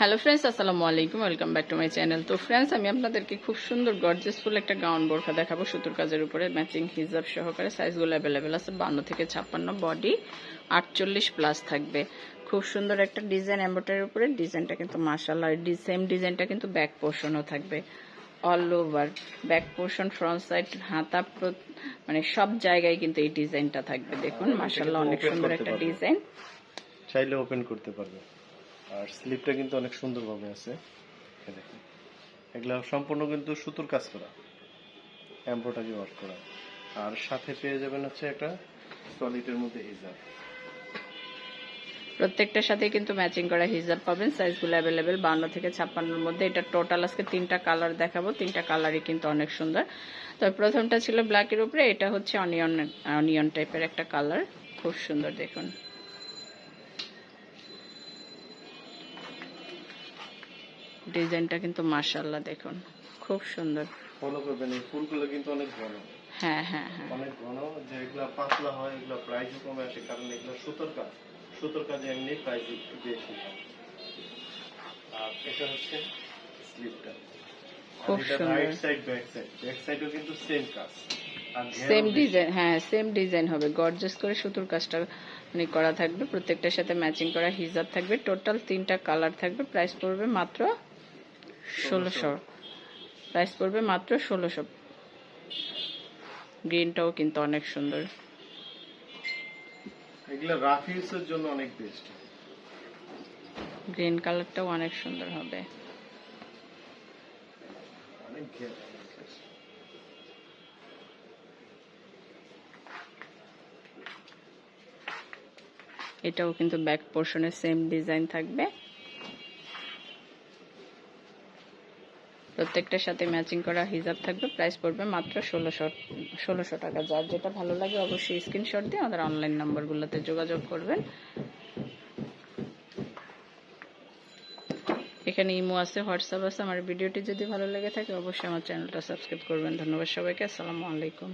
Hello friends আসসালামু আলাইকুম welcome back to my channel তো ফ্রেন্ডস আমি আপনাদেরকে খুব সুন্দর গর্জেসফুল একটা গাউন বোরখা দেখাবো সুতোর কাজের উপরে ম্যাচিং হিজাব সহকারে। সাইজগুলো অ্যাভেলেবেল আছে বান্ন থেকে ছাপ্পান্ন বডি আটচল্লিশ প্লাস থাকবে। খুব সুন্দর একটা ডিজাইন এম্বোটারির উপরে ডিজাইনটা কিন্তু মার্শাল্লাহ সেম ডিজাইনটা কিন্তু ব্যাক পোর্শনও থাকবে। All over back portion front side হাতা মানে সব জায়গায় কিন্তু এই ডিজাইনটা থাকবে। দেখুন মার্শাল্লাহ অনেক সুন্দর একটা ডিজাইন চাইলে ওপেন করতে পারবে। আর স্লিপটা কিন্তু অনেক সুন্দরভাবে আছে। দেখুন। এগুলা সম্পূর্ণ কিন্তু সুতোর কাজ করা, এম্ব্রয়ডারি ওয়ার্ক করা। আর সাথে পেয়ে যাবেন হচ্ছে একটা সলিডের মধ্যে হিজাব। প্রত্যেকটার সাথে কিন্তু ম্যাচিং করা হিজাব পাবেন, সাইজগুলো অ্যাভেলেবেল, বান্ন থেকে ছাপ্পান্নর মধ্যে। এটা টোটাল আজকে তিনটা কালার দেখাবো, তিনটা কালারই কিন্তু অনেক সুন্দর। তবে প্রথমটা ছিল ব্ল্যাকের উপরে, এটা হচ্ছে অনিয়ন অনিয়ন টাইপের একটা কালার। খুব সুন্দর দেখুন। ডিজাইনটা কিন্তু মার্শাল্লাহ দেখুন খুব সুন্দর। ফলো করবেন এই ফুলগুলো কিন্তু অনেক ঘন। হ্যাঁ হ্যাঁ হ্যাঁ। অনেক ঘন যে এগুলা পাতলা হয় এগুলা প্রাইসও কমে আসে কারণ এগুলো সুতোর কাজ। সুতোর কাজে এমনি প্রাইস একটু বেশি। আর এটা হচ্ছে স্লিপটা খুব সুন্দর। Right side back side back সাইডও কিন্তু সেম কাজ। সেম। ডিজাইন হ্যাঁ সেম ডিজাইন হবে। গর্জাস করে সুতোর কাজটা মানে করা থাকবে। প্রত্যেকটার সাথে ম্যাচিং করা হিজাব থাকবে। টোটাল তিনটা কালার থাকবে। প্রাইস পড়বে মাত্র ষোলোশো। প্রাইস পড়বে মাত্র ষোলোশো। গ্রিনটাও কিন্তু অনেক সুন্দর। এগুলা রাফ জন্য অনেক বেস্ট গ্রিন কালারটাও অনেক সুন্দর হবে। এটাও কিন্তু ব্যাক পোর্শনে সেম ডিজাইন থাকবে। প্রত্যেকটার সাথে ম্যাচিং করা হিজাব থাকবে। প্রাইস পড়বে মাত্র ষোলোশো ষোলোশো টাকা। যার যেটা ভালো লাগে অবশ্যই স্ক্রিনশট দিয়ে আমাদের অনলাইন নাম্বারগুলোতে যোগাযোগ করবেন। এখানে ইমো আছে, হোয়াটসঅ্যাপ আছে। আমার ভিডিওটি যদি ভালো লেগে থাকে অবশ্যই আমার চ্যানেলটা সাবস্ক্রাইব করবেন। ধন্যবাদ সবাইকে। আসসালামু আলাইকুম।